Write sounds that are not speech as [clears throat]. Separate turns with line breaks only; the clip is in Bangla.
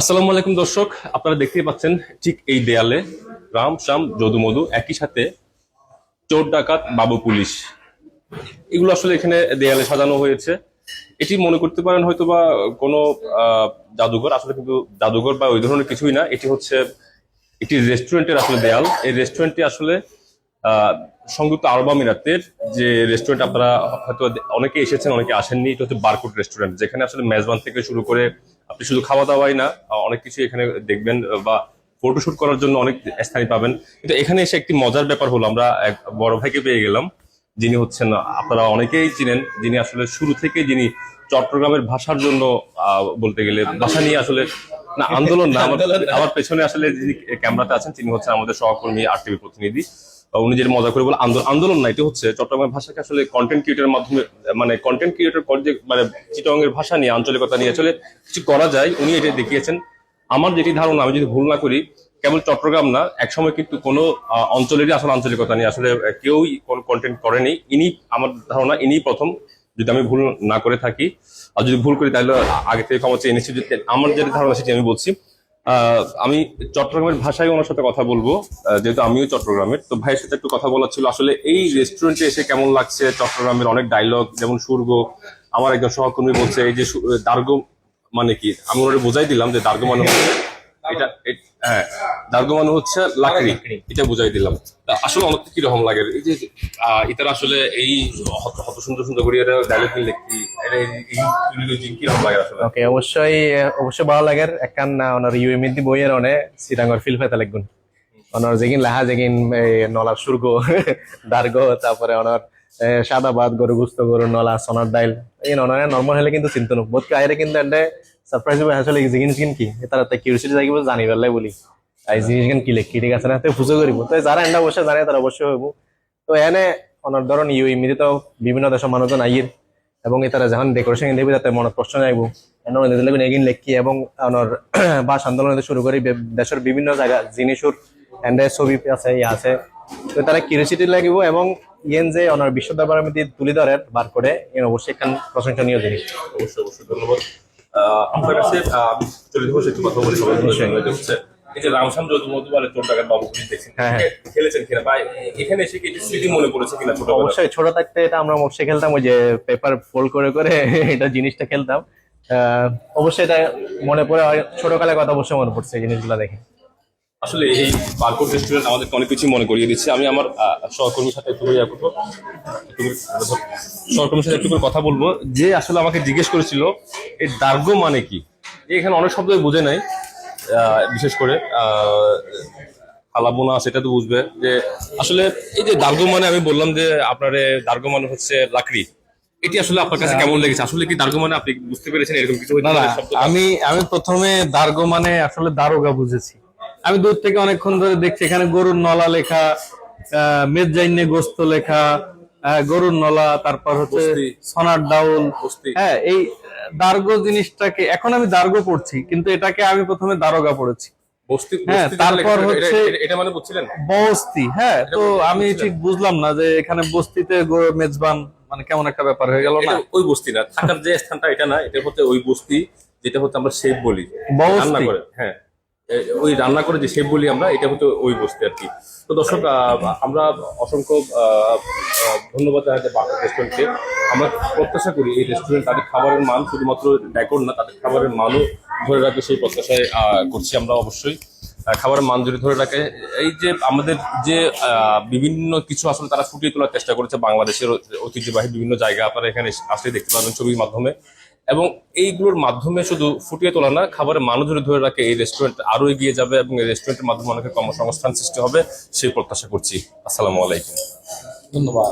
আসসালামু আলাইকুম দর্শক, আপনারা দেখতেই পাচ্ছেন ঠিক এই দেয়ালে রাম শ্যাম যদু মধু, একই সাথে চোর ডাকাত, বাবু পুলিশ। এগুলো আসলে এখানে দেয়ালে সাজানো হয়েছে। এটি মনে করতে পারেন হয়তো বা কোনো জাদুঘর, আসলে কিন্তু জাদুঘর বা ওই ধরনের কিছুই না। এটি হচ্ছে একটি রেস্টুরেন্টের আসলে দেয়াল। এই রেস্টুরেন্টটি আসলে সংযুক্ত আরব আমিরাতের যে রেস্টুরেন্ট, আপনারা হয়তো অনেকে এসেছেন, অনেকে আসেননি। এটা হচ্ছে বারকোট রেস্টুরেন্ট, যেখানে আসলে মেজবান থেকে শুরু করে আপনি শুধু খাওয়া দাওয়াই না অনেক কিছু এখানে দেখবেন বা ফটোশুট করার জন্য অনেক স্থানীয় পাবেন। কিন্তু এখানে এসে একটি মজার ব্যাপার হলো আমরা এক বড় ভাইকে পেয়ে গেলাম। যিনি হচ্ছেন আপনারা অনেকেই চিনেন যিনি আসলে শুরু থেকে যিনি চট্টগ্রামের ভাষার জন্য আহ, বলতে গেলে ভাষা নিয়ে আসলে না [laughs] আন্দোলন না। আমার পেছনে আসলে যিনি ক্যামেরাতে আছেন তিনি হচ্ছেন আমাদের সহকর্মী আর টিভি প্রতিনিধি। যেটা মজা করে বলে আন্দোলন আন্দোলন না, এটা হচ্ছে চট্টগ্রামের ভাষাকে আসলে কন্টেন্ট ক্রিয়েটারের মাধ্যমে মানে কন্টেন্ট ক্রিয়েটর যে মানে চিটংয়ের ভাষা নিয়ে, আঞ্চলিকতা নিয়ে আসলে কিছু করা যায়, উনি এটা দেখিয়েছেন। আমার যেটি ধারণা, আমি যদি ভুল না করি, কেবল চট্টগ্রাম না, একসময় কিন্তু কোনো অঞ্চলেরই আসলে আঞ্চলিকতা নিয়ে আসলে কেউই কোনো কন্টেন্ট করেনি। ইনি, আমার ধারণা ইনি প্রথম, যদি আমি ভুল না করে থাকি। আর যদি ভুল করি, তাহলে আগে থেকে ক্ষমা চেয়ে আমার যেটা ধারণা, সেটি আমি বলছি। আমি চট্টগ্রামের ভাষায় ওনার সাথে কথা বলব যেহেতু আমিও চট্টগ্রামের। তো ভাইয়ের সাথে একটু কথা বলার ছিল আসলে এই রেস্টুরেন্টে এসে কেমন লাগছে? চট্টগ্রামের অনেক ডায়লগ যেমন সুর্গ আমার একজন সহকর্মী বলছে এই যে দার্গ মানে কি? আমি ওনারে বোঝাই দিলাম যে দার্গ মানে হচ্ছে এটা হ্যাঁ দার্গ মানে হচ্ছে লাকড়ি। এটা বুঝাই দিলাম। তা আসলে অনেক কীরকম লাগে? এই যে আহ, ইতারা আসলে এই হত সুন্দর সুন্দর করে এটা ডায়লগ লিখি
ওকে অবশ্যই অবশ্যই ভালো লাগে। একখান ওনার ইউএমএদি বইয়ের অনে সিটাঙ্গর ফিল ফেতা লাগবেন ওনার যেগিন, লাহা যেগিন নলার সুর্গ, [laughs] দার্গ, তারপরে ওনার সাদা ভাত গরু গুস্ত গরু নলা, সোনার ডাইল। এই ওনারে নর্মাল হলে কিন্তু চিন্তা নক বোধ আইরে কিন্তু এন্ডে সারপ্রাইজ হবে আসলে জিনিস কিন কি? তারা তাই কিউরিসিটি থাকিব জানি পেলাই বলি। এই জিনিস কিন কি লেখি? ঠিক আছে না? তো ফুজো করিব। তো যারা এন্ডা বসে জানে, তারা অবশ্যই হইব। তো এনে ওনার ধরুন ইউ ইমিদি তো বিভিন্ন দেশের মানুষজন আইয়ের। এবং তারা যখন ডেকোরেশন দেবে তাতে মনে প্রশ্ন এনে দিলে এগিন লেখি এবং ওনার [clears throat] বাস আন্দোলন শুরু করি দেশের বিভিন্ন জায়গা জিনিসুর এন্ডে ছবি আছে ইয়ে আছে। তো তারা কিউরিসিটি লাগিব এবং ইয়েন যে ওনার বিশ্ব দরবারের মধ্যে তুলি ধরে বার করে ইয়েন অবশ্যই একখান প্রশংসনীয় জিনিস।
অবশ্যই অবশ্যই ধন্যবাদ। আপনার কাছে আমি চলে যাব একটু কথা বলি সবাই এই যে রামসাম যদু চোর টাকার বাবু দেখছেন
হ্যাঁ, হ্যাঁ।
খেলেছেন কিনা বা এখানে এসে কি স্মৃতি মনে পড়েছে কিনা ছোটবেলা
অবশ্যই ছোট থাকতে এটা আমরা অবশ্যই খেলতাম ওই যে পেপার ফোল্ড করে করে এটা জিনিসটা খেলতাম। অবশ্যই এটা মনে পড়ে ছোটকালের কথা অবশ্যই মনে পড়ছে এই জিনিসগুলো দেখে।
আসলে এই বারকোড রেস্টুরেন্ট আমাদেরকে অনেক কিছু মনে করিয়ে দিচ্ছে। আমি আমার সহকর্মীর সাথে একটু করে করব। সহকর্মীর সাথে একটু করে কথা বলব। যে আসলে আমাকে জিজ্ঞেস করেছিল এই দার্গো মানে কি? এখানে অনেক শব্দ বোঝে নাই। বিশেষ করে সেটা তো বুঝবে যে আসলে এই যে দার্গো মানে আমি বললাম যে আপনার দার্গো মানে হচ্ছে লাকড়ি এটি আসলে আপনার কাছে কেমন লেগেছে? আসলে কি দার্গো মানে আপনি বুঝতে পেরেছেন এরকম কিছু
না না আমি আমি প্রথমে দার্গ মানে আসলে দারোগা বুঝেছি। আমি দূর থেকে অনেকক্ষণ ধরে দেখছি এখানে গরুর নলা লেখা আহ, মেজ্জাইনে গোস্ত লেখা গরুর নলা তারপর হচ্ছে সোনার ডাউল। হ্যাঁ এই দার্গ জিনিসটাকে এখন আমি দার্গো পড়ছি কিন্তু এটাকে আমি প্রথমে দারোগা পড়েছি।
বস্তি
হ্যাঁ, তারপর হচ্ছে-
এটা- মানে বুঝছিলেন?
বস্তি হ্যাঁ তো আমি ঠিক বুঝলাম না যে এখানে বস্তিতে মেজবান মানে কেমন একটা ব্যাপার হয়ে গেল না?
ওই বস্তি না থাকার যে স্থানটা এটা না এটা হচ্ছে ওই বস্তি যেটা হচ্ছে আমরা সেফ বলি। রান্না করে হ্যাঁ। ওই রান্না করে যে শেপ বলি আমরা, এটা হচ্ছে ওই বস্তি আর কি। তো দর্শক আমরা অসংখ্য ধন্যবাদ জানাতে রেস্টুরেন্টকে আমরা প্রত্যাশা করি এই রেস্টুরেন্ট তাদের খাবারের মান শুধুমাত্র ডেকোর না, তাদের খাবারের মানও ধরে রাখবে সেই প্রত্যাশায় করছি আমরা অবশ্যই। খাবারের মান যদি ধরে রাখে, এই যে আমাদের যে বিভিন্ন কিছু আসলে তারা ফুটিয়ে তোলার চেষ্টা করেছে বাংলাদেশের ঐতিহ্যবাহী বিভিন্ন জায়গা আপনারা এখানে আসলে দেখতে পাবেন ছবির মাধ্যমে। এবং এইগুলোর মাধ্যমে শুধু ফুটিয়ে তোলা না, খাবারের মানুষ ধরে ধরে রাখে এই রেস্টুরেন্ট আরও এগিয়ে যাবে এবং এই রেস্টুরেন্টের মাধ্যমে অনেকের কর্মসংস্থান সৃষ্টি হবে, সেই প্রত্যাশা করছি। আসসালামু আলাইকুম।
ধন্যবাদ।